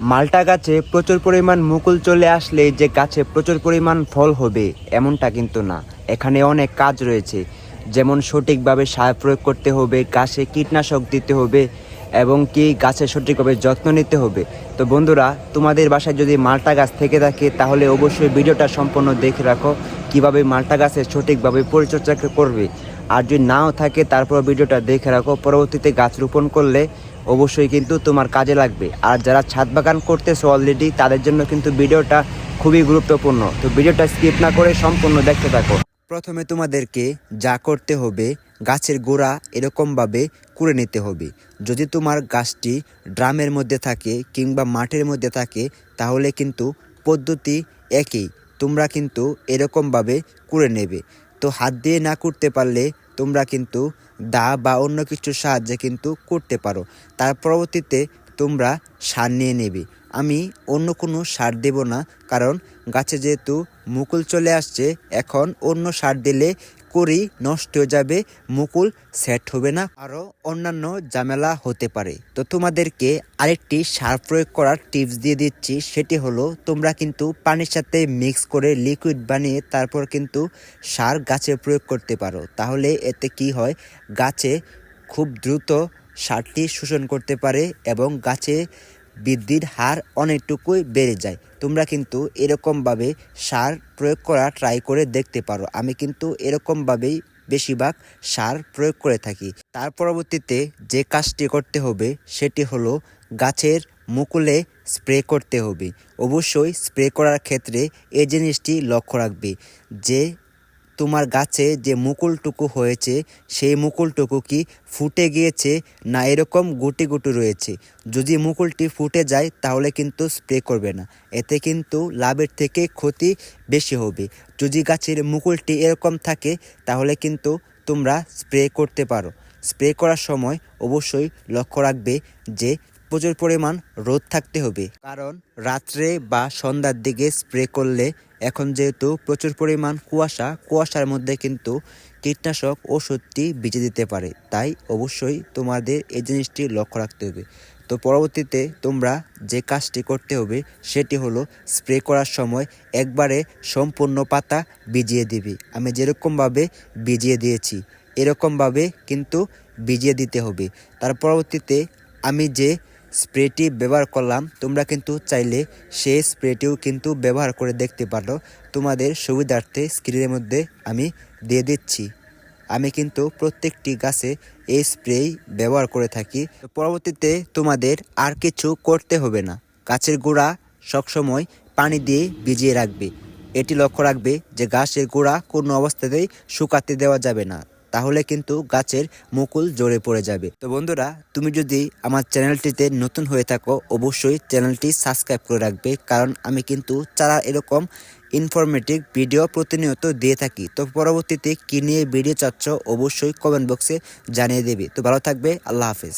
মালটা গাছে প্রচুর পরিমাণ মুকুল চলে আসলে যে গাছে প্রচুর পরিমাণ ফল হবে, এমনটা কিন্তু না। এখানে অনেক কাজ রয়েছে। যেমন সঠিকভাবে সার প্রয়োগ করতে হবে, গাছে কীটনাশক দিতে হবে এবং কি গাছের সঠিকভাবে যত্ন নিতে হবে। তো বন্ধুরা, তোমাদের বাসায় যদি মালটা গাছ থেকে থাকে, তাহলে অবশ্যই ভিডিওটা সম্পূর্ণ দেখে রাখো। কীভাবে মালটা গাছের সঠিকভাবে পরিচর্যা করবে আর যদি নাও থাকে, তারপর ভিডিওটা দেখে রাখো। পরবর্তীতে গাছ রোপণ করলে অবশ্যই কিন্তু তোমার কাজে লাগবে। আর যারা ছাদ বাগান করতেছো অলরেডি তাদের জন্য কিন্তু ভিডিওটা খুবই গুরুত্বপূর্ণ। তো ভিডিওটা স্কিপ না করে সম্পূর্ণ দেখতে থাকো। প্রথমে তোমাদেরকে যা করতে হবে, গাছের গোড়া এরকমভাবে কুড়ে নিতে হবে। যদি তোমার গাছটি ড্রামের মধ্যে থাকে কিংবা মাঠের মধ্যে থাকে, তাহলে কিন্তু পদ্ধতি একই। তোমরা কিন্তু এরকমভাবে কুড়ে নেবে। তো হাত দিয়ে না করতে পারলে তোমরা কিন্তু দা বা অন্য কিছুর সাহায্যে কিন্তু করতে পারো। তার পরবর্তীতে তোমরা সার নিয়ে নেবে। আমি অন্য কোনো সার দেব না, কারণ গাছে যেহেতু মুকুল চলে আসছে, এখন অন্য সার দিলে করি নষ্ট হয়ে যাবে, মুকুল সেট হবে না। আরও অন্যান্য ঝামেলা হতে পারে। তো তোমাদেরকে আরেকটি সার প্রয়োগ করার টিপস দিয়ে দিচ্ছি। সেটি হলো, তোমরা কিন্তু পানির সাথে মিক্স করে লিকুইড বানিয়ে তারপর কিন্তু সার গাছে প্রয়োগ করতে পারো। তাহলে এতে কি হয়, গাছে খুব দ্রুত সারটি শোষণ করতে পারে এবং গাছে বৃদ্ধির হার অনেকটুকুই বেড়ে যায়। তোমরা কিন্তু এরকমভাবে সার প্রয়োগ করা ট্রাই করে দেখতে পারো। আমি কিন্তু এরকমভাবেই বেশিরভাগ সার প্রয়োগ করে থাকি। তার পরবর্তীতে যে কাজটি করতে হবে, সেটি হলো গাছের মুকুলে স্প্রে করতে হবে। অবশ্যই স্প্রে করার ক্ষেত্রে এই জিনিসটি লক্ষ্য রাখবে যে তোমার গাছে যে মুকুলটুকু হয়েছে, সেই মুকুলটুকু কি ফুটে গিয়েছে না এরকম গুটি গুটি রয়েছে? যদি মুকুলটি ফুটে যায়, তাহলে কিন্তু স্প্রে করবে না। এতে কিন্তু লাভের থেকে ক্ষতি বেশি হবে। যদি গাছের মুকুলটি এরকম থাকে, তাহলে কিন্তু তোমরা স্প্রে করতে পারো। স্প্রে করার সময় অবশ্যই লক্ষ্য রাখবে যে প্রচুর পরিমাণ রোদ থাকতে হবে। কারণ রাত্রে বা সন্ধ্যার দিকে স্প্রে করলে এখন যেহেতু প্রচুর পরিমাণ কুয়াশা, কুয়াশার মধ্যে কিন্তু কীটনাশক ওষুধটি ভিজে দিতে পারে। তাই অবশ্যই তোমাদের এই জিনিসটি লক্ষ্য রাখতে হবে। তো পরবর্তীতে তোমরা যে কাজটি করতে হবে, সেটি হলো স্প্রে করার সময় একবারে সম্পূর্ণ পাতা ভিজিয়ে দিবি। আমি যেরকমভাবে ভিজিয়ে দিয়েছি, এরকমভাবে কিন্তু ভিজিয়ে দিতে হবে। তার পরবর্তীতে আমি যে স্প্রেটি ব্যবহার করলাম। তোমরা কিন্তু চাইলে সেই স্প্রেটিও কিন্তু ব্যবহার করে দেখতে পারো। তোমাদের সুবিধার্থে স্ক্রিনের মধ্যে আমি দিয়ে দিচ্ছি। আমি কিন্তু প্রত্যেকটি গাছে এই স্প্রে ব্যবহার করে থাকি। পরবর্তীতে তোমাদের আর কিছু করতে হবে না। গাছের গোড়া সবসময় পানি দিয়ে ভিজিয়ে রাখবে। এটি লক্ষ্য রাখবে যে গাছের গোড়া কোনো অবস্থাতেই শুকাতে দেওয়া যাবে না। তাহলে কিন্তু গাছের মুকুল জড়ে পড়ে যাবে। তো বন্ধুরা, তুমি যদি আমার চ্যানেলটিতে নতুন হয়ে থাকো, অবশ্যই চ্যানেলটি সাবস্ক্রাইব করে রাখবে, কারণ আমি কিন্তু চারা এরকম ইনফরমেটিভ ভিডিও প্রতিনিয়ত দিয়ে থাকি। তো পরবর্তীতে কী নিয়ে ভিডিও চাচ্ছ, অবশ্যই কমেন্ট বক্সে জানিয়ে দেবে। তো ভালো থাকবে, আল্লাহ হাফেজ।